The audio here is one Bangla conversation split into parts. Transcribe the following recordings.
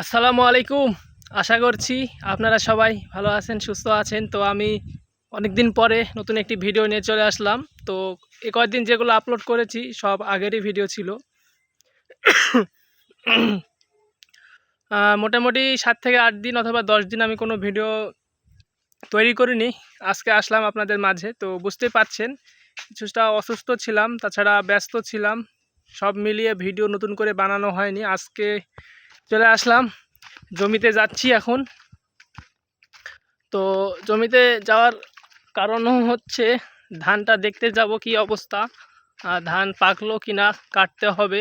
আসসালামু আলাইকুম। আশা করছি আপনারা সবাই ভালো আছেন, সুস্থ আছেন। তো আমি অনেক দিন পরে নতুন একটি ভিডিও নিয়ে চলে আসলাম। তো এ কয়েকদিন যেগুলো আপলোড করেছি, সব আগেরই ভিডিও ছিল। মোটামুটি সাত থেকে আট দিন অথবা দশ দিন আমি কোনো ভিডিও তৈরি করিনি। আজকে আসলাম আপনাদের মাঝে। তো বুঝতে পারছেন কিছুটা অসুস্থ ছিলাম, তাছাড়া ব্যস্ত ছিলাম। সব মিলিয়ে ভিডিও নতুন করে বানানো হয়নি। আজকে চলে আসলাম। জমিতে যাচ্ছি এখন। তো জমিতে যাওয়ার কারণ হচ্ছে, ধানটা দেখতে যাব কি অবস্থা। ধান পাকলো কি না কাটতে হবে।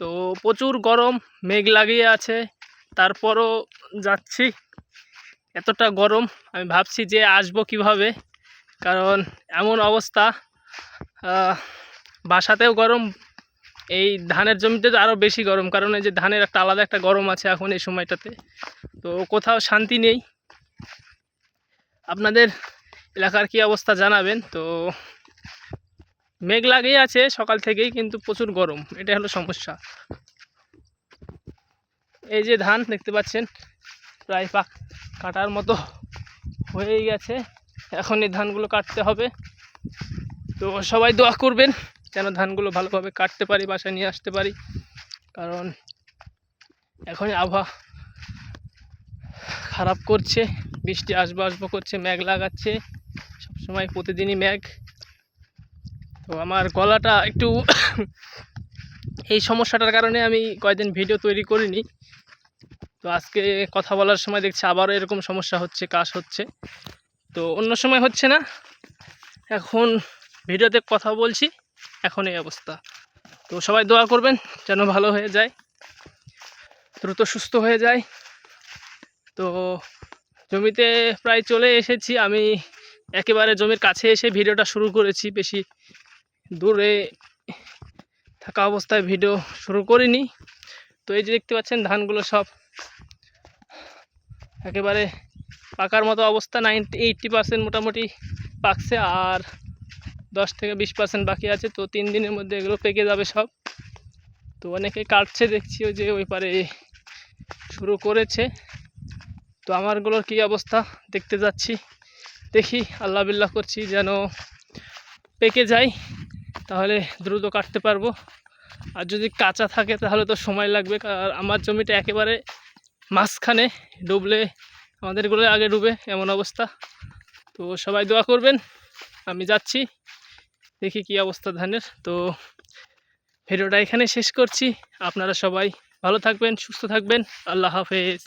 তো প্রচুর গরম, মেঘ লাগিয়ে আছে। তারপরও যাচ্ছি। এতটা গরম, আমি ভাবছি যে আসব কীভাবে? কারণ এমন অবস্থা। বাসাতেও গরম এই ধানের জমিতে তো আরও বেশি গরম, কারণ এই যে ধানের একটা আলাদা একটা গরম আছে এখন এই সময়টাতে। তো কোথাও শান্তি নেই। আপনাদের এলাকার কি অবস্থা জানাবেন? তো মেঘ লাগিয়ে আছে সকাল থেকেই, কিন্তু প্রচুর গরম। এটা হলো সমস্যা। এই যে ধান দেখতে পাচ্ছেন, প্রায় পাক কাটার মতো হয়েই গেছে। এখন এই ধানগুলো কাটতে হবে। তো সবাই দোয়া করবেন। যেন ধানগুলো ভালোভাবে কাটতে পারি, বাসায় নিয়ে আসতে পারি? কারণ এখন আবহাওয়া খারাপ করছে, বৃষ্টি আসব আসব করছে, মেঘ লাগাচ্ছে, সবসময় প্রতিদিনই মেঘ। তো আমার গলাটা একটু এই সমস্যাটার কারণে আমি কয়েকদিন ভিডিও তৈরি করিনি। তো আজকে কথা বলার সময় দেখছি আবারও এরকম সমস্যা হচ্ছে, কাশ হচ্ছে। তো অন্য সময় হচ্ছে না। এখন ভিডিওতে কথা বলছি। এখন এই অবস্থা। তো সবাই দোয়া করবেন যেন ভালো হয়ে যায়, দ্রুত সুস্থ হয়ে যায়। তো জমিতে প্রায় চলে এসেছি। আমি একেবারে জমির কাছে এসে ভিডিওটা শুরু করেছি। বেশি দূরে থাকা অবস্থায় ভিডিও শুরু করিনি। তো এই যে দেখতে পাচ্ছেন, ধানগুলো সব একেবারে পাকার মতো অবস্থা। নাইনটি এইটটি পার্সেন্ট মোটামুটি পাকছে। আর দশ থেকে বিশ পার্সেন্ট বাকি আছে, তো তিন দিনের মধ্যে এগুলো পেকে যাবে সব। তো অনেকে কাটছে, দেখছি ওই যে ওই পারে শুরু করেছে। তো আমারগুলোর কী অবস্থা দেখতে যাচ্ছি। দেখি আল্লাহ বিল্লাহ করছি যেন পেকে যায়, তাহলে দ্রুত কাটতে পারব। আর যদি কাঁচা থাকে, তাহলে তো সময় লাগবে আর আমার জমিটা একেবারে মাঝখানে ডুবলে আমাদেরগুলো আগে ডুবে, এমন অবস্থা। তো সবাই দোয়া করবেন, আমি যাচ্ছি। দেখি কি অবস্থা ধানের। তো ভিডিওটা এখানে শেষ করছি। আপনারা সবাই ভালো থাকবেন, সুস্থ থাকবেন। আল্লাহ হাফেজ।